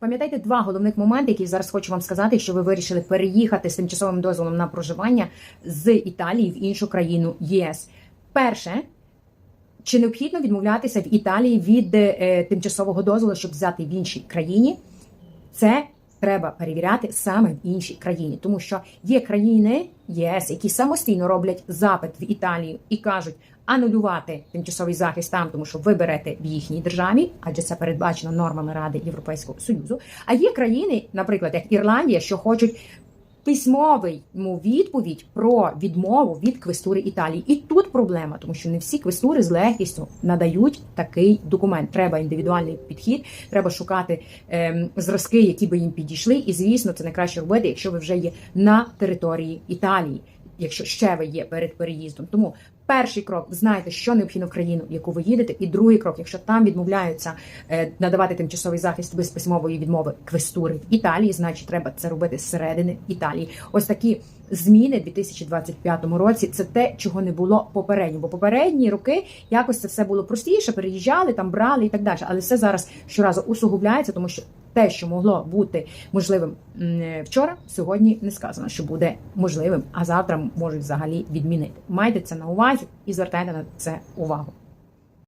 Пам'ятайте два головних моменти, які зараз хочу вам сказати, якщо ви вирішили переїхати з тимчасовим дозволом на проживання з Італії в іншу країну ЄС. Перше. Чи необхідно відмовлятися в Італії від е, тимчасового дозволу, щоб взяти в іншій країні? Це треба перевіряти саме в іншій країні, тому що є країни ЄС, які самостійно роблять запит в Італію і кажуть анулювати тимчасовий захист там, тому що ви берете в їхній державі, адже це передбачено нормами Ради Європейського Союзу. А є країни, наприклад, як Ірландія, що хочуть. Письмовий відповідь про відмову від квестури Італії, і тут проблема, тому що не всі квестури з легкістю надають такий документ. Треба індивідуальний підхід, треба шукати ем, зразки, які би їм підійшли. І звісно, це найкраще робити, якщо ви вже є на території Італії, якщо ще ви є перед переїздом. Тому перший крок знаєте, що необхідно в країну, в яку ви їдете, і другий крок, якщо там відмовляються е, надавати тимчасовий захист без письмової відмови квестури в Італії, значить треба це робити зсередини Італії. Ось такі зміни в 2025 році. Це те, чого не було попередньо. Бо попередні роки якось це все було простіше, переїжджали там, брали і так далі. Але все зараз щоразу усугубляється, тому що те, що могло бути можливим е, вчора, сьогодні не сказано, що буде можливим, а завтра можуть взагалі відмінити. Майте це на увазі і звертайте на це увагу.